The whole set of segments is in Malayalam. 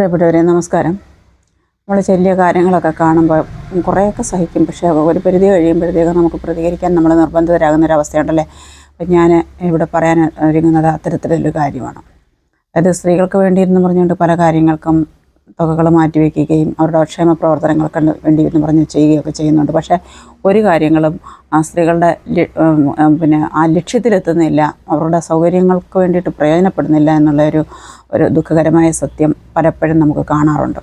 പ്രിയപ്പെട്ടവരെ നമസ്കാരം. നമ്മൾ ചെറിയ കാര്യങ്ങളൊക്കെ കാണുമ്പോൾ കുറേയൊക്കെ സഹിക്കും. പക്ഷേ ഒരു പരിധി കഴിയുമ്പോഴത്തേക്ക് നമുക്ക് പ്രതികരിക്കാൻ നമ്മൾ നിർബന്ധിതരാകുന്ന ഒരു അവസ്ഥയുണ്ടല്ലേ അപ്പം ഞാൻ ഇവിടെ പറയാൻ ഒരുങ്ങുന്നത് അത്തരത്തിലൊരു കാര്യമാണ്. അതായത് സ്ത്രീകൾക്ക് വേണ്ടിയിരുന്നു പറഞ്ഞുകൊണ്ട് പല കാര്യങ്ങൾക്കും തുകകൾ മാറ്റിവെക്കുകയും അവരുടെ ക്ഷേമ പ്രവർത്തനങ്ങൾക്ക് വേണ്ടി എന്ന് പറഞ്ഞ് ചെയ്യുകയൊക്കെ ചെയ്യുന്നുണ്ട്. പക്ഷേ ഒരു കാര്യങ്ങളും ആ സ്ത്രീകളുടെ പിന്നെ ആ ലക്ഷ്യത്തിലെത്തുന്നില്ല. അവരുടെ സൗകര്യങ്ങൾക്ക് വേണ്ടിയിട്ട് പ്രയോജനപ്പെടുന്നില്ല എന്നുള്ള ഒരു ഒരു ദുഃഖകരമായ സത്യം പലപ്പോഴും നമുക്ക് കാണാറുണ്ട്.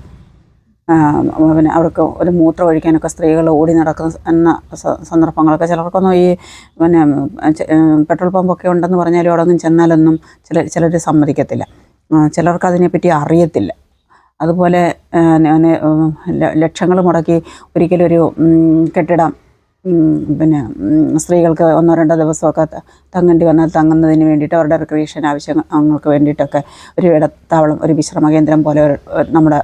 പിന്നെ അവർക്ക് ഒരു മൂത്രം ഒഴിക്കാനൊക്കെ സ്ത്രീകൾ ഓടി നടക്കുന്ന എന്ന സന്ദർഭങ്ങളൊക്കെ ചിലർക്കൊന്നും ഈ പിന്നെ പെട്രോൾ പമ്പൊക്കെ ഉണ്ടെന്ന് പറഞ്ഞാലും അവിടെ ഒന്നും ചെന്നാലൊന്നും ചില ചിലർ സമ്മതിക്കത്തില്ല. ചിലർക്ക് അതിനെപ്പറ്റി അറിയത്തില്ല. അതുപോലെ ലക്ഷങ്ങൾ മുടക്കി ഒരിക്കലൊരു ഒരു കെട്ടിടം പിന്നെ സ്ത്രീകൾക്ക് ഒന്നോ രണ്ടോ ദിവസമൊക്കെ തങ്ങേണ്ടി വന്നാൽ തങ്ങുന്നതിന് വേണ്ടിയിട്ട് അവരുടെ റിക്രിയേഷൻ ആവശ്യങ്ങൾക്ക് വേണ്ടിയിട്ടൊക്കെ ഒരു ഇടത്താവളം ഒരു വിശ്രമ കേന്ദ്രം പോലെ നമ്മുടെ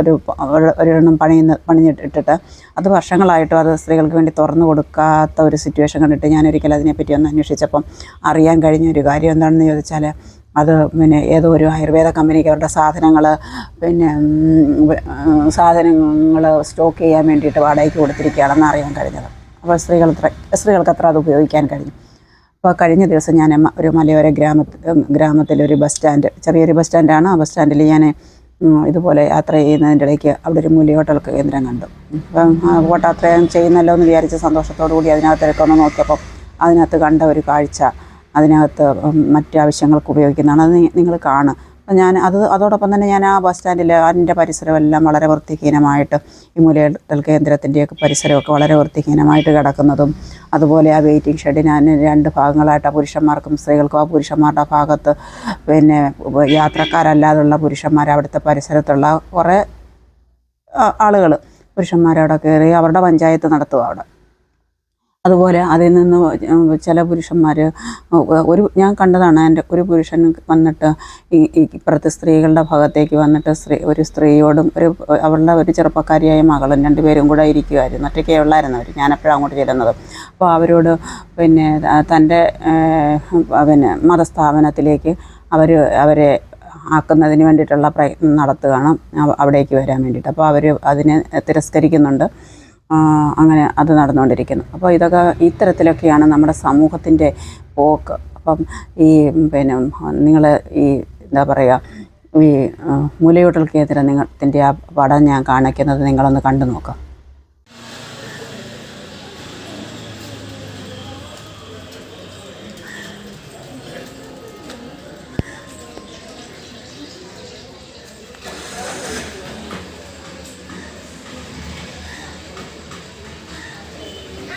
ഒരു ഒരു- ഒരെണ്ണം പണിയുന്ന പണിഞ്ഞിട്ടിട്ട് അത് വർഷങ്ങളായിട്ടും അത് സ്ത്രീകൾക്ക് വേണ്ടി തുറന്നു കൊടുക്കാത്ത ഒരു സിറ്റുവേഷൻ കണ്ടിട്ട് ഞാൻ ഒരിക്കൽ അതിനെപ്പറ്റി ഒന്ന് അന്വേഷിച്ചപ്പം അറിയാൻ കഴിഞ്ഞ ഒരു കാര്യം എന്താണെന്ന് ചോദിച്ചാൽ അത് പിന്നെ ഏതോ ഒരു ആയുർവേദ കമ്പനിക്ക് അവരുടെ സാധനങ്ങൾ പിന്നെ സാധനങ്ങൾ സ്റ്റോക്ക് ചെയ്യാൻ വേണ്ടിയിട്ട് വാടകയ്ക്ക് കൊടുത്തിരിക്കുകയാണെന്ന് അറിയാൻ കഴിഞ്ഞത്. അപ്പോൾ സ്ത്രീകൾ സ്ത്രീകൾക്ക് അത്ര അത് ഉപയോഗിക്കാൻ കഴിഞ്ഞു. അപ്പോൾ കഴിഞ്ഞ ദിവസം ഞാൻ ഒരു മലയോര ഗ്രാമത്തിൽ ഗ്രാമത്തിലൊരു ബസ് സ്റ്റാൻഡ് ചെറിയൊരു ബസ് സ്റ്റാൻഡാണ്. ആ ബസ് സ്റ്റാൻഡിൽ ഞാൻ ഇതുപോലെ യാത്ര ചെയ്യുന്നതിന്റെ ഇടയ്ക്ക് അവിടെ ഒരു മൂല്യഹോട്ടൽ കേന്ദ്രം കണ്ടു. അപ്പം ആ ഹോട്ടാത്രയം ചെയ്യുന്നല്ലോ എന്ന് വിചാരിച്ച സന്തോഷത്തോടു കൂടി അതിനകത്തേക്കൊന്ന് നോക്കിയപ്പോൾ അതിനകത്ത് കണ്ട ഒരു കാഴ്ച. അതിനകത്ത് മറ്റു മറ്റ് ആവശ്യങ്ങൾക്ക് ഉപയോഗിക്കുന്നതാണ്. അത് നിങ്ങൾ കാണുക. അപ്പം ഞാൻ അത് അതോടൊപ്പം തന്നെ ഞാൻ ആ ബസ് സ്റ്റാൻഡിൽ അതിന്റെ പരിസരമെല്ലാം വളരെ വൃത്തിഹീനമായിട്ട് ഈ മൂലയിടൽ കേന്ദ്രത്തിന്റെയൊക്കെ പരിസരമൊക്കെ വളരെ വൃത്തിഹീനമായിട്ട് കിടക്കുന്നതും അതുപോലെ ആ വെയിറ്റിംഗ് ഷെഡിന് അതിന് രണ്ട് ഭാഗങ്ങളായിട്ട് ആ പുരുഷന്മാർക്കും സ്ത്രീകൾക്കും ആ പുരുഷന്മാരുടെ ഭാഗത്ത് പിന്നെ യാത്രക്കാരല്ലാതുള്ള പുരുഷന്മാർ അവിടുത്തെ പരിസരത്തുള്ള കുറേ ആളുകൾ പുരുഷന്മാരവിടെ കയറി അവരുടെ പഞ്ചായത്ത് നടത്തുക അവിടെ. അതുപോലെ അതിൽ നിന്ന് ചില പുരുഷന്മാർ ഒരു ഞാൻ കണ്ടതാണ് എന്റെ ഒരു പുരുഷൻ വന്നിട്ട് ഈ ഇപ്പുറത്ത് സ്ത്രീകളുടെ ഭാഗത്തേക്ക് വന്നിട്ട് സ്ത്രീ ഒരു സ്ത്രീയോടും ഒരു അവളുടെ ഒരു ചെറുപ്പക്കാരിയായ മകളും രണ്ടുപേരും കൂടെ ഇരിക്കുമായിരുന്നു ഒറ്റയ്ക്കേ ഉള്ളായിരുന്നു അവർ ഞാനെപ്പോഴും അങ്ങോട്ട് ചെല്ലുന്നത്. അപ്പോൾ അവരോട് പിന്നെ തന്റെ പിന്നെ മതസ്ഥാപനത്തിലേക്ക് അവർ അവരെ ആക്കുന്നതിന് വേണ്ടിയിട്ടുള്ള പ്രയത്നം നടത്തുകയാണ് അവ- അവിടേക്ക് വരാൻ വേണ്ടിയിട്ട്. അപ്പോൾ അവർ അതിനെ തിരസ്കരിക്കുന്നുണ്ട്. അങ്ങനെ അത് നടന്നുകൊണ്ടിരിക്കുന്നു. അപ്പോൾ ഇതൊക്കെ ഇത്തരത്തിലൊക്കെയാണ് നമ്മുടെ സമൂഹത്തിന്റെ പോക്ക്. അപ്പം ഈ പിന്നെ നിങ്ങൾ ഈ എന്താ പറയുക ഈ ആ, മുലയൂട്ടൽ കേന്ദ്രം നിങ്ങളത്തിന്റെ ആ പടം ഞാൻ കാണിക്കുന്നത് നിങ്ങളൊന്ന് കണ്ടു നോക്കാം.